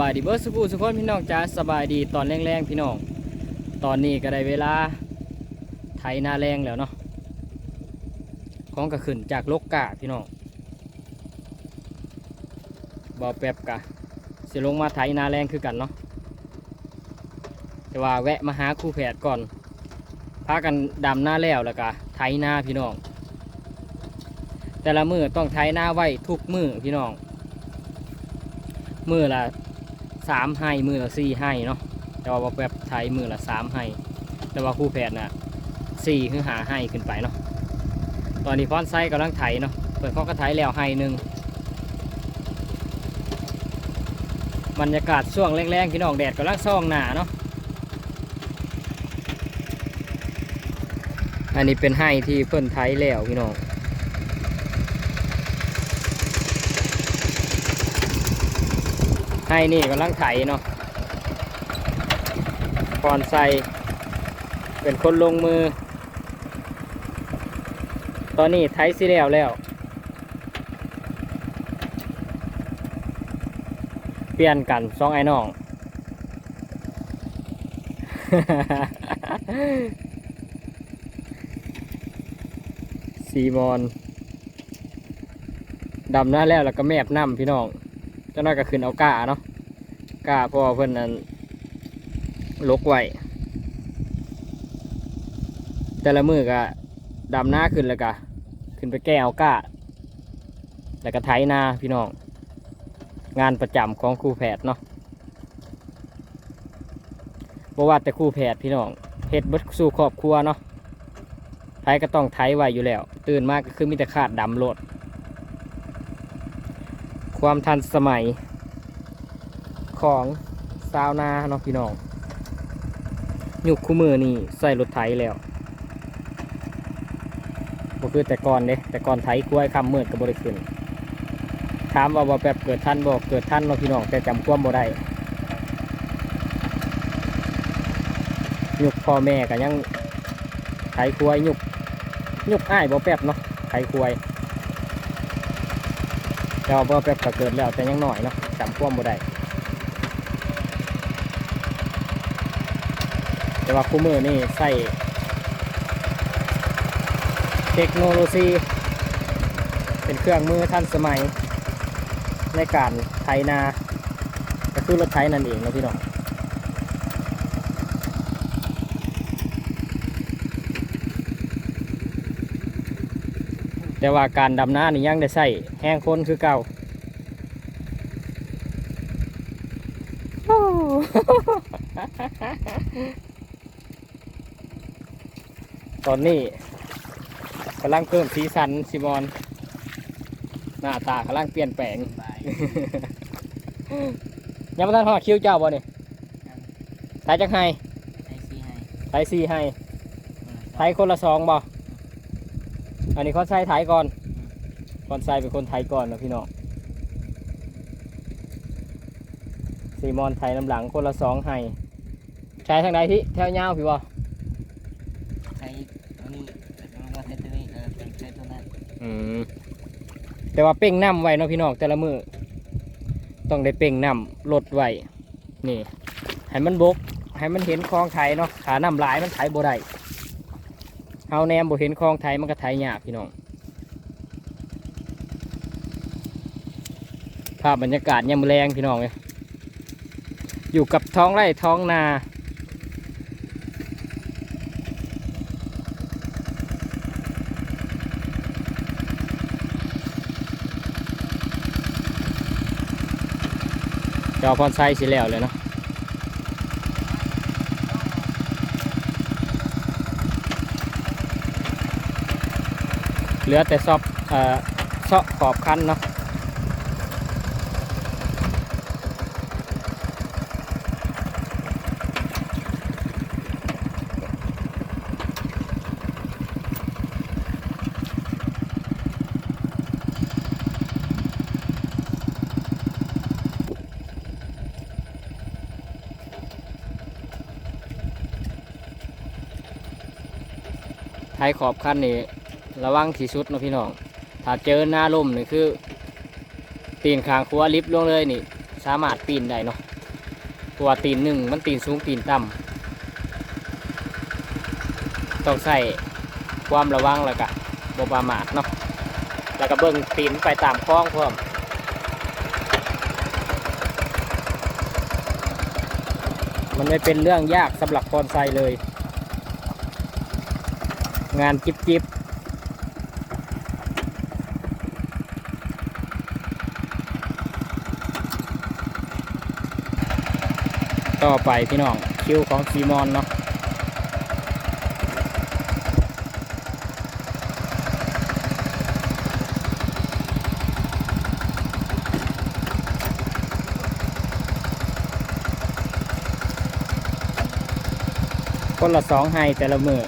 บายดีสบายดีเบิร์ดสุขุสุขคนพี่น้องจ้าสบายดีตอนแรงๆพี่น้อง ตอนนี้ก็ได้เวลาไถนาแรงแล้วเนาะของก็ขึ้นจากลกกะพี่น้องบ่อแป๊บกะสิลงมาไถนาแรงคือกันเนาะแต่ว่าแวะมาหาครูแผดก่อนพากันดำหน้าแล้วแล้วก็ไถนาพี่น้อง แต่ละมือต้องไถนาไว้ทุกมือพี่น้องมือละ สามให้มือละสี่ให้เนาะแต่ว่าแบบไทยมือละสามให้แต่ว่าคู่แพทย์น่ะสี่คือหาให้ขึ้นไปเนาะตอนนี้ฟอนไซกำลังไถเนาะเปิดข้อกระไถแล้วให้หนึ่งบรรยากาศช่วงแรงๆพี่น้องแดดกำลังซ่องหนาเนาะอันนี้เป็นให้ที่เพิ่นไถแล้วพี่น้อง ให้นี่กำลังไถเนาะก่อนใส่เป็นคนลงมือ ตอนนี้ไถสิแล้วแล้ว เปลี่ยนกันสองไอ้น้องสีมอนดำหน้าแล้วแล้วก็แมบน้ำพี่น้อง เจ้าน้อยก็ขึ้นเอาก้าเนาะก้าพ่อเพื่อนนั้นลกไว้แต่ละมือก็ดำหน้าขึ้นแล้วก็ขึ้นไปแก้เอาก้า แล้วก็ไถนาพี่น้อง งานประจำของครูแพทย์เนาะบ่ว่าแต่ครูแพทย์พี่น้องเฮ็ดบดสู่ครอบครัวเนาะไถก็ต้องไถไว้อยู่แล้ว ตื่นมากก็คือมีแต่ขาดดำโลด ความทันสมัยของซาวนาเนาะพี่น้องยุคคู่มือนี่ใส่รถไถแล้วบ่คือแต่ก่อนเด้แต่ก่อนไถกล้วยคำมืดกับบริขึ้นถามว่าบ่แบบเกิดทันบ่เกิดทันเนาะพี่น้องแต่จำความบ่ได้ยุคพ่อแม่ก็ยังไถกล้วยยุคยุคอ้ายบ่แป๊บเนาะไถกล้วย แต่ว่าบ่แป๊บก็เกิดแล้วแต่ยังหน่อยเนาะจำความบ่ได้แต่ว่าคู่มือนี่ใส่เทคโนโลยีเป็นเครื่องมือทันสมัยในการไถนาก็คือรถไถนั่นเองนะพี่น้อง แต่ว่าการดำนานี่ยังได้ใส่แห้งคนคือเก่าโอ้ตอนนี้กำลังเพิ่มสีสันซิมอน หน้าตากำลังเปลี่ยนแปลงยังไม่ทันหอดคิวเจ้าบ่เนี่ยไทยจักให้ไอซีให้ไทยสี่ให้ไทยคนละสองบ่ อันนี้คอนไซไทยก่อนคอนไซเป็นคนไทยก่อนนะพี่น้องซีมอนไทยน้ำหลังคนละสองให้ใช้ทางใดที่แถวยาวพี่บ่ใช้ตัวนี้แล้วก็ใช้ตัวนี้เออเป็นใช้ตัวนั้นอืมแต่ว่าเป่งน้ำไว้เนาะพี่น้องแต่ละมือต้องได้เป่งน้ำลดไว้นี่ให้มันบกให้มันเห็นคลองไทยเนาะขาน้ำหลายมันไถบ่ได้ เฮาแนมบ่เห็นคลองไทยมันก็ไถยยากพี่น้องภาพบรรยากาศยามแรงพี่น้องเลยอยู่กับท้องไร่ท้องนา จอพอนไซสิแล้วเลยเนาะ เหลือแต่ซอบเอ่อซาะขอบคันเนาะไทยขอบคันนี่ ระวังที่สุดนะพี่น้อง ถ้าเจอหน้าล่มนี่คือ ตีนคางคัวลิฟต์ลงเลยนี่ สามารถปีนได้เนาะตัวตีนหนึ่งมันตีนสูงตีนต่ำต้องใส่ความระวังแล้วก็บประมาทเนาะแล้วก็เบิ่งตีนไปตามคล้องพร้อมมันไม่เป็นเรื่องยากสำหรับคนใส่เลย งานจิบจิบ ต่อไปพี่น้องคิวของซีมอนเนาะคนละสองไฮแต่ละมือ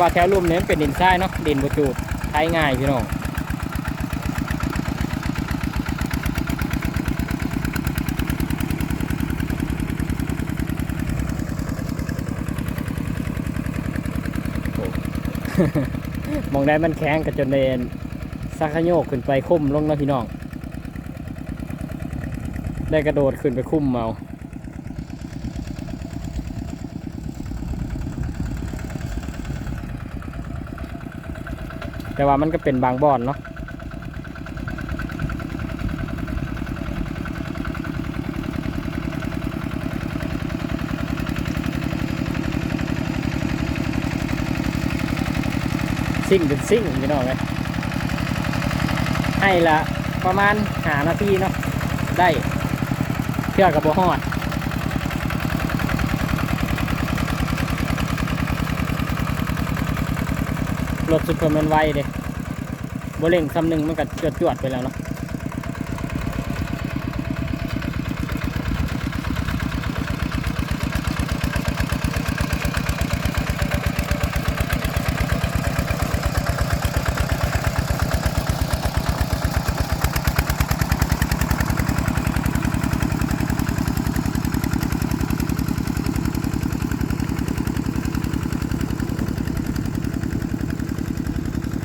ว่าแถวลุ่มนี้นเป็นดินทรายเนาะดินบจูดใช้ง่ายพี่น้องมองได้มันแข็งกับจนเดนซักขโยกขึ้นไปคุ้มลงนะพี่น้อง ได้กระโดดขึ้นไปคุ้มเมา แต่ว่ามันก็เป็นบางบ่อนเนาะซิ่งเป็นซิ่งพี่น้องเลยให้ละประมาณหานาทีเนาะได้เทื่อกับบ่ฮอด รถซุปเปอร์แมนไวเด้บ่เร่งคำหนึ่งมันก็จวดจวดๆไปแล้วเนาะ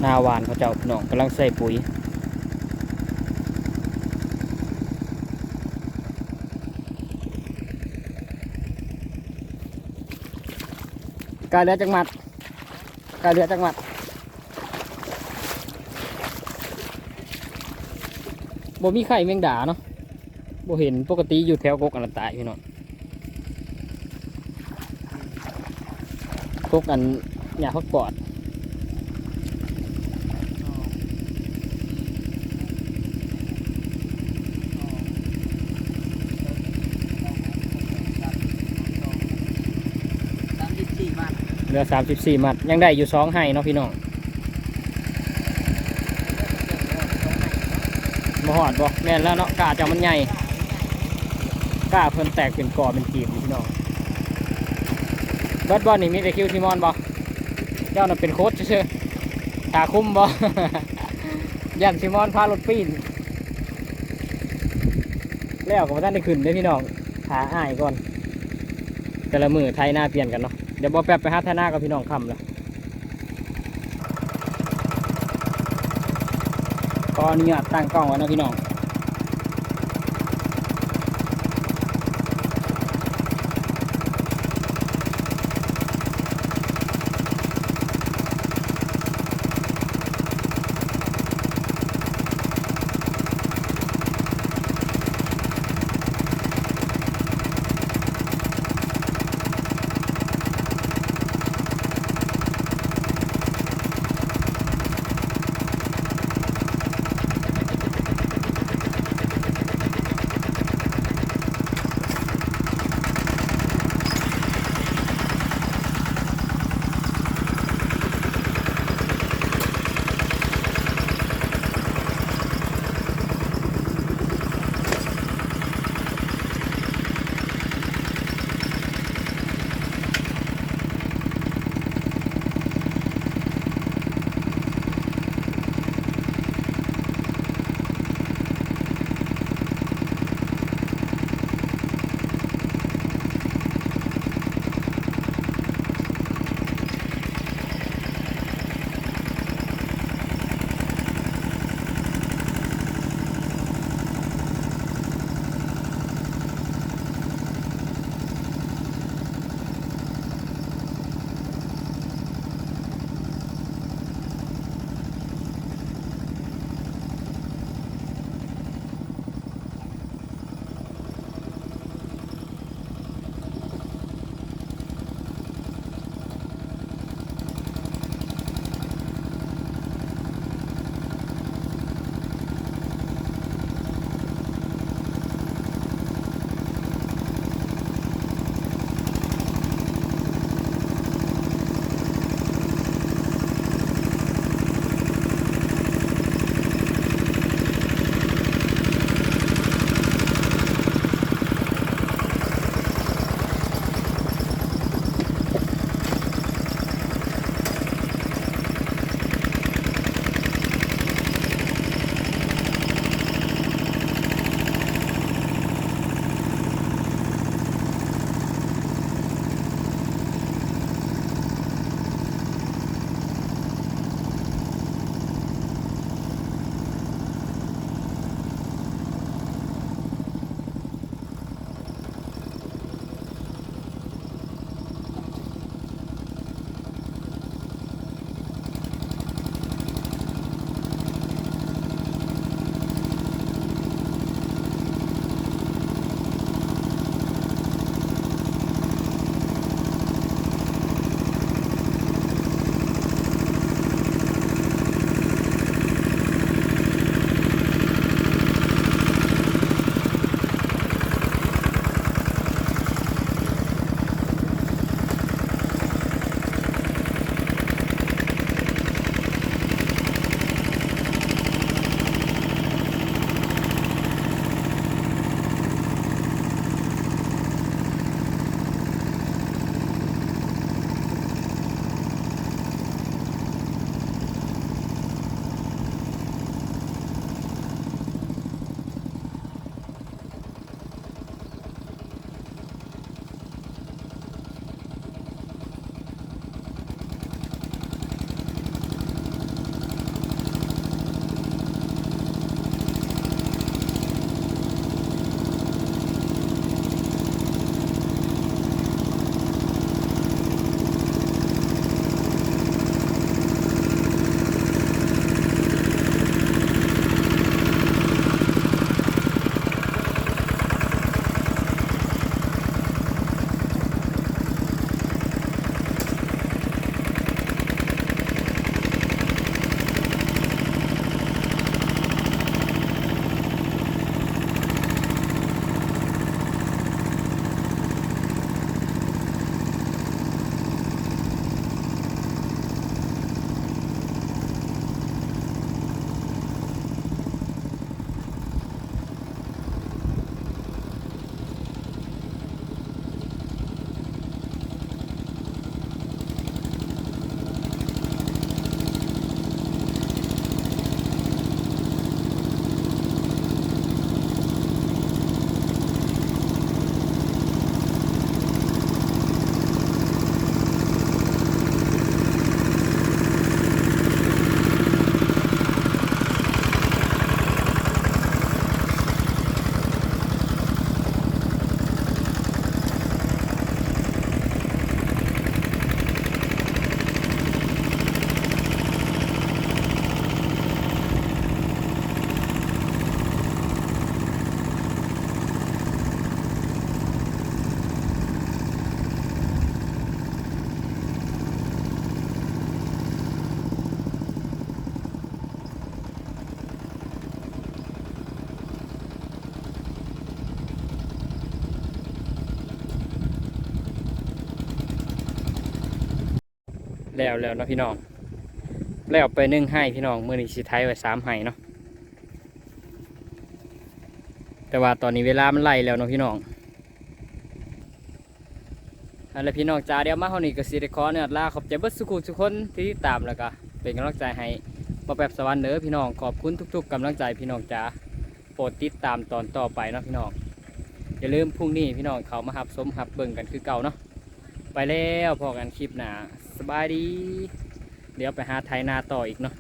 นาหวานเขาเจ้าพี่น้องกำลังใส่ปุ๋ยกาเรือจังหมัดกาเรือจังหมัดบ่มีไข่แมงดาเนาะบ่เห็นปกติอยู่แถวกกอันละตายพี่น้องกกอันหญ้าพักปอด สามสิบสี่บาท เหลือสามสิบสี่มัด ยังได้อยู่สองให้เนาะพี่น้องบ่หอดบ่แม่นแล้วเนาะกาจ้ามันใหญ่กาเพิ่นแตกเป็นก่อเป็นกีบพี่น้องเบิร์ดบอลนี่มีแต่คิวซิมอนบ่เจ้าน่ะเป็นโค้ชเชื่อตาคุ้มบ่ยันซิมอนพารถปีนแล้วก็บ่ทันได้ขึ้นเด้พี่น้องหาอ้ายก่อน แต่ละมือไทยหน้าเปลี่ยนกันเนาะ ดี๋ยวบอแป๊บไปหาไทยหน้ากับพี่น้องคำละก็อนุญาตตั้งกล้องไว้นะพี่น้อง แล้วแล้วนะพี่น้อง แล้วไปนึ่งให้พี่น้องมือนี้สิไทยไว้สามให้เนาะแต่ว่าตอนนี้เวลามันไล่แล้วเนาะพี่น้องอาละพี่น้องจ้าเดี๋ยวมาเฮานี่ก็สิได้ขอเนี่ยลาขอบใจเบิดสุขุทุกคนที่ติดตามแล้วก็เป็นกำลังใจให้ปอแปบสวรรค์เด้อพี่น้องขอบคุณทุก ๆกำลังใจพี่น้องจ้าโปรดติดตามตอนต่อไปเนาะพี่น้องอย่าลืมพรุ่งนี้พี่น้องเขามาหับสมหับเบิ่งกันคือเก่าเนาะ ไปแล้วพอกันคลิปหนาสบายดี เดี๋ยวไปหาไทยนาต่ออีกเนาะ